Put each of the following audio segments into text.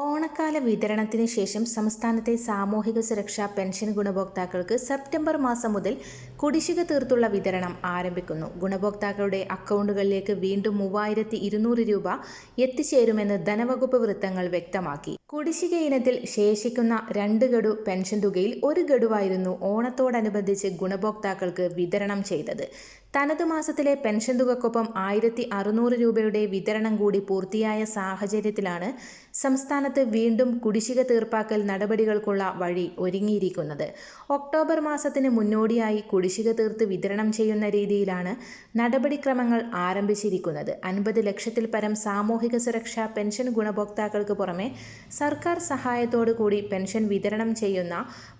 ഓണക്കാല വിതരണത്തിന് ശേഷം സംസ്ഥാനത്തെ സാമൂഹിക സുരക്ഷാ പെൻഷൻ ഗുണഭോക്താക്കൾക്ക് സെപ്റ്റംബർ മാസം മുതൽ കുടിശ്ശിക തീർത്തുള്ള വിതരണം ആരംഭിക്കുന്നു. ഗുണഭോക്താക്കളുടെ അക്കൗണ്ടുകളിലേക്ക് വീണ്ടും മൂവായിരത്തി ഇരുന്നൂറ് രൂപ എത്തിച്ചേരുമെന്ന് ധനവകുപ്പ് വൃത്തങ്ങൾ വ്യക്തമാക്കി. കുടിശ്ശിക ഇനത്തിൽ ശേഷിക്കുന്ന രണ്ട് ഗഡു പെൻഷൻ തുകയിൽ ഒരു ഗഡുവായിരുന്നു ഓണത്തോടനുബന്ധിച്ച് ഗുണഭോക്താക്കൾക്ക് വിതരണം ചെയ്തത്. തനത് മാസത്തിലെ പെൻഷൻ തുകക്കൊപ്പം ആയിരത്തി അറുന്നൂറ് രൂപയുടെ വിതരണം കൂടി പൂർത്തിയായ സാഹചര്യത്തിലാണ് സംസ്ഥാനത്ത് വീണ്ടും കുടിശ്ശിക തീർപ്പാക്കൽ നടപടികൾക്കുള്ള വഴി ഒരുങ്ങിയിരിക്കുന്നത്. ഒക്ടോബർ മാസത്തിന് മുന്നോടിയായി കുടിശ്ശിക തീർത്ത് വിതരണം ചെയ്യുന്ന രീതിയിലാണ് നടപടിക്രമങ്ങൾ ആരംഭിച്ചിരിക്കുന്നത്. അൻപത് ലക്ഷത്തിൽ പരം സാമൂഹിക സുരക്ഷാ പെൻഷൻ ഗുണഭോക്താക്കൾക്ക് പുറമെ സർക്കാർ സഹായത്തോടു കൂടി പെൻഷൻ വിതരണം ചെയ്യുന്ന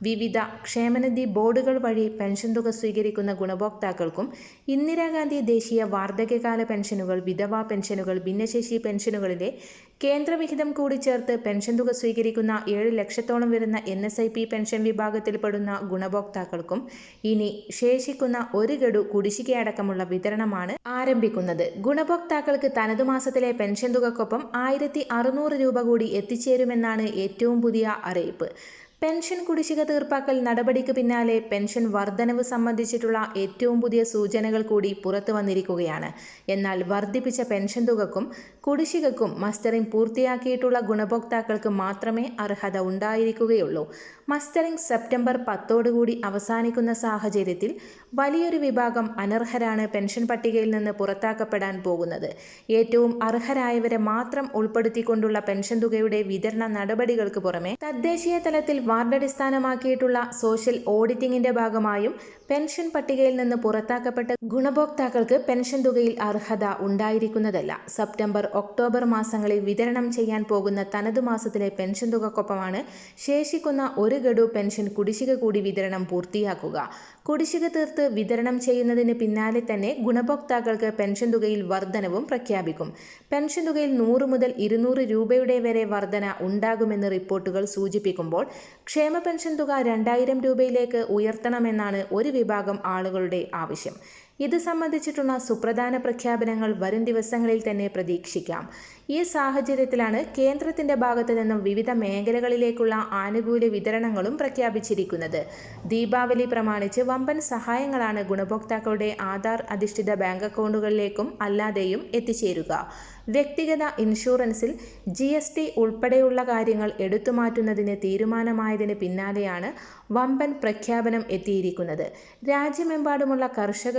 വിവിധ ക്ഷേമനിധി ബോർഡുകൾ വഴി പെൻഷൻ തുക സ്വീകരിക്കുന്ന ഗുണഭോക്താക്കൾക്കും ഇന്ദിരാഗാന്ധി ദേശീയ വാർദ്ധക്യകാല പെൻഷനുകൾ വിധവാ പെൻഷനുകൾ ഭിന്നശേഷി പെൻഷനുകളിലെ കേന്ദ്രവിഹിതം കൂടി ചേർത്ത് പെൻഷൻ തുക സ്വീകരിക്കുന്ന ഏഴ് ലക്ഷത്തോളം വരുന്ന N S I P pension വിഭാഗത്തിൽപ്പെടുന്ന ഗുണഭോക്താക്കൾക്കും ഇനി ശേഷിക്കുന്ന ഒരു ഗഡു കുടിശ്ശികയടക്കമുള്ള വിതരണമാണ് ആരംഭിക്കുന്നത്. ഗുണഭോക്താക്കൾക്ക് തനതു മാസത്തിലെ പെൻഷൻ തുകക്കൊപ്പം ആയിരത്തി രൂപ കൂടി എത്തിച്ചേരുമെന്നാണ് ഏറ്റവും പുതിയ അറിയിപ്പ്. പെൻഷൻ കുടിശ്ശിക തീർപ്പാക്കൽ നടപടിക്ക് പിന്നാലെ പെൻഷൻ വർധനവ് സംബന്ധിച്ചിട്ടുള്ള ഏറ്റവും പുതിയ സൂചനകൾ കൂടി പുറത്തു വന്നിരിക്കുകയാണ്. എന്നാൽ വർദ്ധിപ്പിച്ച പെൻഷൻ തുകക്കും കുടിശ്ശികക്കും മസ്റ്ററിംഗ് പൂർത്തിയാക്കിയിട്ടുള്ള ഗുണഭോക്താക്കൾക്ക് മാത്രമേ അർഹത ഉണ്ടായിരിക്കുകയുള്ളൂ. മസ്റ്ററിംഗ് സെപ്റ്റംബർ പത്തോടുകൂടി അവസാനിക്കുന്ന സാഹചര്യത്തിൽ വലിയൊരു വിഭാഗം അനർഹരാണ് പെൻഷൻ പട്ടികയിൽ നിന്ന് പുറത്താക്കപ്പെടാൻ പോകുന്നത്. ഏറ്റവും അർഹരായവരെ മാത്രം ഉൾപ്പെടുത്തിക്കൊണ്ടുള്ള പെൻഷൻ തുകയുടെ വിതരണ നടപടികൾക്ക് പുറമെ തദ്ദേശീയ തലത്തിൽ വാർഡടിസ്ഥാനമാക്കിയിട്ടുള്ള സോഷ്യൽ ഓഡിറ്റിംഗിന്റെ ഭാഗമായും പെൻഷൻ പട്ടികയിൽ നിന്ന് പുറത്താക്കപ്പെട്ട ഗുണഭോക്താക്കൾക്ക് പെൻഷൻ തുകയിൽ അർഹത ഉണ്ടായിരിക്കുന്നതല്ല. സെപ്റ്റംബർ ഒക്ടോബർ മാസങ്ങളിൽ വിതരണം ചെയ്യാൻ പോകുന്ന തനതു മാസത്തിലെ പെൻഷൻ തുകക്കൊപ്പമാണ് ശേഷിക്കുന്ന ഒരു ഗഡു പെൻഷൻ കുടിശ്ശിക കൂടി വിതരണം പൂർത്തിയാക്കുക. കുടിശ്ശിക തീർത്ത് വിതരണം ചെയ്യുന്നതിന് പിന്നാലെ തന്നെ ഗുണഭോക്താക്കൾക്ക് പെൻഷൻ തുകയിൽ വർധനവും പ്രഖ്യാപിക്കും. പെൻഷൻ തുകയിൽ നൂറ് മുതൽ ഇരുന്നൂറ് രൂപയുടെ വരെ വർധന ഉണ്ടാകുമെന്ന് റിപ്പോർട്ടുകൾ സൂചിപ്പിക്കുമ്പോൾ ക്ഷേമ പെൻഷൻ തുക രണ്ടായിരം രൂപയിലേക്ക് ഉയർത്തണമെന്നാണ് ഒരു വിഭാഗം ആളുകളുടെ ആവശ്യം. ഇത് സംബന്ധിച്ചിട്ടുള്ള സുപ്രധാന പ്രഖ്യാപനങ്ങൾ വരും ദിവസങ്ങളിൽ തന്നെ പ്രതീക്ഷിക്കാം. ഈ സാഹചര്യത്തിലാണ് കേന്ദ്രത്തിന്റെ ഭാഗത്തു നിന്നും വിവിധ മേഖലകളിലേക്കുള്ള ആനുകൂല്യ വിതരണങ്ങളും പ്രഖ്യാപിച്ചിരിക്കുന്നത്. ദീപാവലി പ്രമാണിച്ച് വമ്പൻ സഹായങ്ങളാണ് ഗുണഭോക്താക്കളുടെ ആധാർ അധിഷ്ഠിത ബാങ്ക് അക്കൗണ്ടുകളിലേക്കും അല്ലാതെയും എത്തിച്ചേരുക. വ്യക്തിഗത ഇൻഷുറൻസിൽ ജി എസ് ടി ഉൾപ്പെടെയുള്ള കാര്യങ്ങൾ എടുത്തുമാറ്റുന്നതിന് തീരുമാനമായതിന് പിന്നാലെയാണ് വമ്പൻ പ്രഖ്യാപനം എത്തിയിരിക്കുന്നത്. രാജ്യമെമ്പാടുമുള്ള കർഷക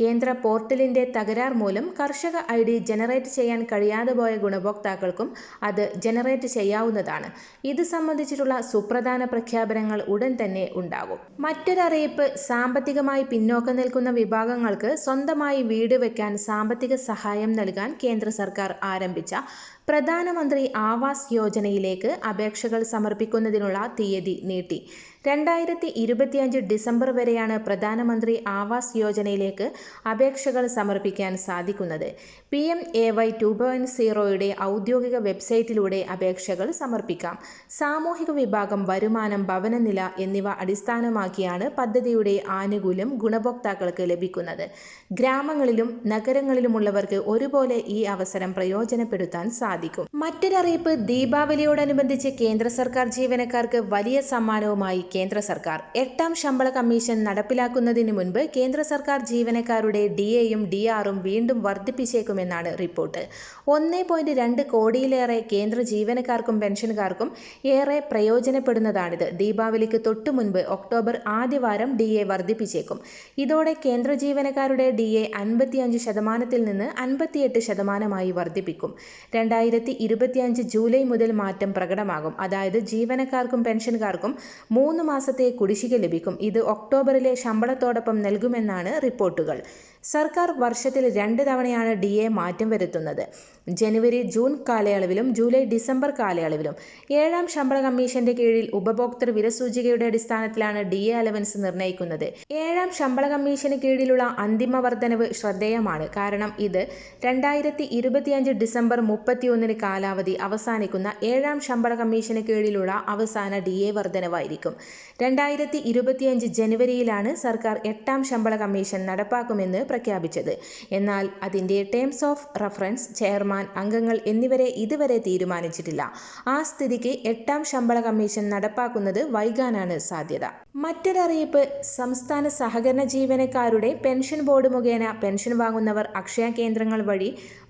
കേന്ദ്ര പോർട്ടലിന്റെ തകരാർ മൂലം കർഷക ഐ ഡി ജനറേറ്റ് ചെയ്യാൻ കഴിയാതെ പോയ ഗുണഭോക്താക്കൾക്കും അത് ജനറേറ്റ് ചെയ്യാവുന്നതാണ്. ഇത് സംബന്ധിച്ചിട്ടുള്ള സുപ്രധാന പ്രഖ്യാപനങ്ങൾ ഉടൻ തന്നെ ഉണ്ടാകും. മറ്റൊരറിയിപ്പ് സാമ്പത്തികമായി പിന്നോക്കം നിൽക്കുന്ന വിഭാഗങ്ങൾക്ക് സ്വന്തമായി വീട് വെക്കാൻ സാമ്പത്തിക സഹായം നൽകാൻ കേന്ദ്ര സർക്കാർ ആരംഭിച്ച പ്രധാനമന്ത്രി ആവാസ് യോജനയിലേക്ക് അപേക്ഷകൾ സമർപ്പിക്കുന്നതിനുള്ള തീയതി നീട്ടി. രണ്ടായിരത്തി ഇരുപത്തിയഞ്ച് ഡിസംബർ വരെയാണ് പ്രധാനമന്ത്രി ആവാസ് യോജനയിലേക്ക് അപേക്ഷകൾ സമർപ്പിക്കാൻ സാധിക്കുന്നത്. P M A Y two point സീറോയുടെ ഔദ്യോഗിക വെബ്സൈറ്റിലൂടെ അപേക്ഷകൾ സമർപ്പിക്കാം. സാമൂഹിക വിഭാഗം വരുമാനം ഭവനനില എന്നിവ അടിസ്ഥാനമാക്കിയാണ് പദ്ധതിയുടെ ആനുകൂല്യം ഗുണഭോക്താക്കൾക്ക് ലഭിക്കുന്നത്. ഗ്രാമങ്ങളിലും നഗരങ്ങളിലുമുള്ളവർക്ക് ഒരുപോലെ ഈ അവസരം പ്രയോജനപ്പെടുത്താൻ സാധിക്കും. മറ്റൊരറിയിപ്പ് ദീപാവലിയോടനുബന്ധിച്ച് കേന്ദ്ര സർക്കാർ ജീവനക്കാർക്ക് വലിയ സമ്മാനവുമായി കേന്ദ്ര സർക്കാർ. എട്ടാം ശമ്പള കമ്മീഷൻ നടപ്പിലാക്കുന്നതിന് മുൻപ് കേന്ദ്ര സർക്കാർ ജീവനക്കാരുടെ ഡി എയും ഡി ആറും വീണ്ടും വർദ്ധിപ്പിച്ചേക്കുമെന്നാണ് റിപ്പോർട്ട്. ഒന്നേ പോയിന്റ് രണ്ട് കോടിയിലേറെ കേന്ദ്ര ജീവനക്കാർക്കും പെൻഷൻകാർക്കും ഏറെ പ്രയോജനപ്പെടുന്നതാണിത്. ദീപാവലിക്ക് തൊട്ടു മുൻപ് ഒക്ടോബർ ആദ്യവാരം ഡി എ വർദ്ധിപ്പിച്ചേക്കും. ഇതോടെ കേന്ദ്ര ജീവനക്കാരുടെ ഡി എ അൻപത്തിയഞ്ച് ശതമാനത്തിൽ നിന്ന് അൻപത്തിയെട്ട് ശതമാനമായി വർദ്ധിപ്പിക്കും. രണ്ടായിരത്തി ഇരുപത്തിയഞ്ച് ജൂലൈ മുതൽ മാറ്റം പ്രകടമാകും. അതായത് ജീവനക്കാർക്കും പെൻഷൻകാർക്കും മൂന്ന് മാസത്തെ കുടിശ്ശിക ലഭിക്കും. ഇത് ഒക്ടോബറിലെ ശമ്പളത്തോടൊപ്പം നൽകുമെന്നാണ് റിപ്പോർട്ടുകൾ. സർക്കാർ വർഷത്തിൽ രണ്ട് തവണയാണ് ഡി എ മാറ്റം വരുത്തുന്നത്. ജനുവരി ജൂൺ കാലയളവിലും ജൂലൈ ഡിസംബർ കാലയളവിലും ഏഴാം ശമ്പള കമ്മീഷന്റെ കീഴിൽ ഉപഭോക്തൃ വിലസൂചികയുടെ അടിസ്ഥാനത്തിലാണ് ഡി എ അലവൻസ് നിർണയിക്കുന്നത്. ഏഴാം ശമ്പള കമ്മീഷന് കീഴിലുള്ള അന്തിമ വർധനവ് ശ്രദ്ധേയമാണ്. കാരണം ഇത് രണ്ടായിരത്തി ഇരുപത്തിയഞ്ച് ഡിസംബർ മുപ്പത്തിയൊന്നിന് കാലാവധി അവസാനിക്കുന്ന ഏഴാം ശമ്പള കമ്മീഷന് കീഴിലുള്ള അവസാന ഡി എ വർധനവായിരിക്കും. രണ്ടായിരത്തി ഇരുപത്തിയഞ്ച് ജനുവരിയിലാണ് സർക്കാർ എട്ടാം ശമ്പള കമ്മീഷൻ നടപ്പാക്കുമെന്ന് പ്രഖ്യാപിച്ചത്. എന്നാൽ അതിന്റെ ടേംസ് ഓഫ് റഫറൻസ് ചെയർമാൻ അംഗങ്ങൾ എന്നിവരെ ഇതുവരെ തീരുമാനിച്ചിട്ടില്ല. ആ സ്ഥിതിക്ക് എട്ടാം ശമ്പള കമ്മീഷൻ നടപ്പാക്കുന്നത് വൈകാനാണ് സാധ്യത. മറ്റൊരറിയിപ്പ്. സംസ്ഥാന സഹകരണ ജീവനക്കാരുടെ പെൻഷൻ ബോർഡ് മുഖേന പെൻഷൻ വാങ്ങുന്നവർ അക്ഷയ കേന്ദ്രങ്ങൾ വഴി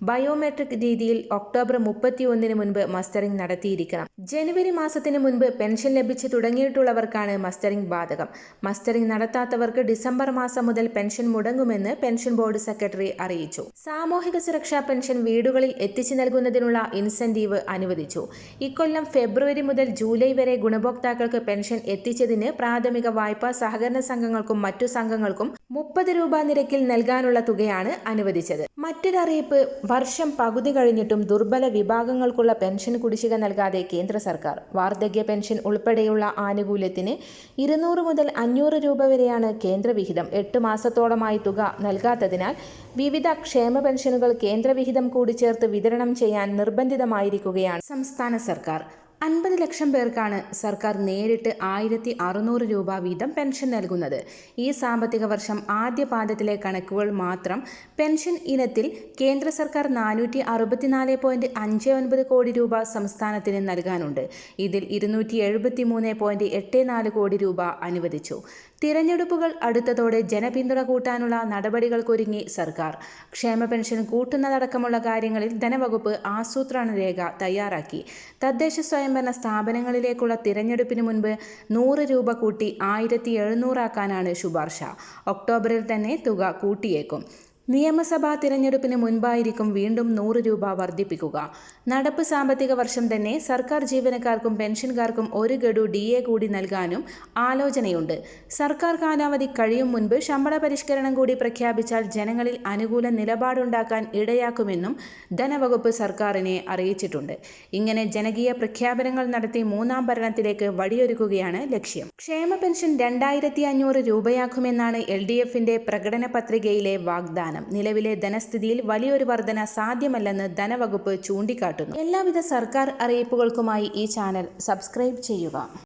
ബയോമെട്രിക് രീതിയിൽ ഒക്ടോബർ മുപ്പത്തിയൊന്നിന് മുൻപ് മസ്റ്ററിംഗ് നടത്തിയിരിക്കണം. ജനുവരി മാസത്തിന് മുൻപ് പെൻഷൻ ലഭിച്ചു തുടങ്ങിയിട്ടുള്ളവർക്കാണ് മസ്റ്ററിംഗ് ബാധകം. മസ്റ്ററിംഗ് നടത്താത്തവർക്ക് ഡിസംബർ മാസം മുതൽ പെൻഷൻ മുടങ്ങുമെന്ന് പെൻഷൻ ബോർഡ് സെക്രട്ടറി അറിയിച്ചു. സാമൂഹിക സുരക്ഷാ പെൻഷൻ വീടുകളിൽ എത്തിച്ചു നൽകുന്നതിനുള്ള ഇൻസെന്റീവ് അനുവദിച്ചു. ഇക്കൊല്ലം ഫെബ്രുവരി മുതൽ ജൂലൈ വരെ ഗുണഭോക്താക്കൾക്ക് പെൻഷൻ എത്തിച്ചതിന് പ്രാഥമിക വായ്പാ സഹകരണ സംഘങ്ങൾക്കും മറ്റു സംഘങ്ങൾക്കും മുപ്പത് രൂപ നിരക്കിൽ നൽകാനുള്ള തുകയാണ് അനുവദിച്ചത്. മറ്റൊരറിയിപ്പ് വർഷം പകുതി കഴിഞ്ഞിട്ടും ദുർബല വിഭാഗങ്ങൾക്കുള്ള പെൻഷൻ കുടിശ്ശിക നൽകാതെ കേന്ദ്ര സർക്കാർ വാർദ്ധക്യ പെൻഷൻ ഉൾപ്പെടെയുള്ള ആനുകൂല്യത്തിന് ഇരുന്നൂറ് മുതൽ അഞ്ഞൂറ് രൂപ വരെയാണ് കേന്ദ്രവിഹിതം എട്ട് മാസത്തോളമായി തുക നൽകാത്തതിനാൽ വിവിധ ക്ഷേമ പെൻഷനുകൾ കേന്ദ്രവിഹിതം കൂടി ചേർത്ത് വിതരണം ചെയ്യാൻ നിർബന്ധിതമായിരിക്കുകയാണ് സംസ്ഥാന സർക്കാർ. അൻപത് ലക്ഷം പേർക്കാണ് സർക്കാർ നേരിട്ട് ആയിരത്തി അറുന്നൂറ് രൂപ വീതം പെൻഷൻ നൽകുന്നത്. ഈ സാമ്പത്തിക വർഷം ആദ്യ പാദത്തിലെ കണക്കുകൾ മാത്രം പെൻഷൻ ഇനത്തിൽ കേന്ദ്ര സർക്കാർ നാനൂറ്റി അറുപത്തിനാല് പോയിന്റ് അഞ്ച് ഒൻപത് കോടി രൂപ സംസ്ഥാനത്തിന് നൽകാനുണ്ട്. ഇതിൽ ഇരുന്നൂറ്റി എഴുപത്തി മൂന്ന് പോയിന്റ് എട്ട് നാല് കോടി രൂപ അനുവദിച്ചു. തിരഞ്ഞെടുപ്പുകൾ അടുത്തതോടെ ജനപിന്തുണ കൂട്ടാനുള്ള നടപടികൾക്കൊരുങ്ങി സർക്കാർ. ക്ഷേമ പെൻഷൻ കൂട്ടുന്നതടക്കമുള്ള കാര്യങ്ങളിൽ ധനവകുപ്പ് ആസൂത്രണ രേഖ തയ്യാറാക്കി. തദ്ദേശ സ്വയംഭരണ സ്ഥാപനങ്ങളിലേക്കുള്ള തിരഞ്ഞെടുപ്പിന് മുൻപ് നൂറ് രൂപ കൂട്ടി ആയിരത്തി എഴുന്നൂറാക്കാനാണ് ശുപാർശ. ഒക്ടോബറിൽ തന്നെ തുക കൂട്ടിയേക്കും. നിയമസഭാ തിരഞ്ഞെടുപ്പിന് മുൻപായിരിക്കും വീണ്ടും നൂറ് രൂപ വർദ്ധിപ്പിക്കുക. നടപ്പ് സാമ്പത്തിക വർഷം തന്നെ സർക്കാർ ജീവനക്കാർക്കും പെൻഷൻകാർക്കും ഒരു ഗഡു ഡി എ കൂടി നൽകാനും ആലോചനയുണ്ട്. സർക്കാർ കാലാവധി കഴിയും മുൻപ് ശമ്പള പരിഷ്കരണം കൂടി പ്രഖ്യാപിച്ചാൽ ജനങ്ങളിൽ അനുകൂല നിലപാടുണ്ടാക്കാൻ ഇടയാക്കുമെന്നും ധനവകുപ്പ് സർക്കാരിനെ അറിയിച്ചിട്ടുണ്ട്. ഇങ്ങനെ ജനകീയ പ്രഖ്യാപനങ്ങൾ നടത്തി മൂന്നാം ഭരണത്തിലേക്ക് വഴിയൊരുക്കുകയാണ് ലക്ഷ്യം. ക്ഷേമ പെൻഷൻ രണ്ടായിരത്തി അഞ്ഞൂറ് രൂപയാക്കുമെന്നാണ് എൽ ഡി എഫിന്റെ പ്രകടന പത്രികയിലെ വാഗ്ദാനം. നിലവിലെ ധനസ്ഥിതിയിൽ വലിയൊരു വർധന സാധ്യമല്ലെന്ന് ധനവകുപ്പ് ചൂണ്ടിക്കാട്ടുന്നു. എല്ലാവിധ സർക്കാർ അറിയിപ്പുകൾക്കുമായി ഈ ചാനൽ സബ്സ്ക്രൈബ് ചെയ്യുക.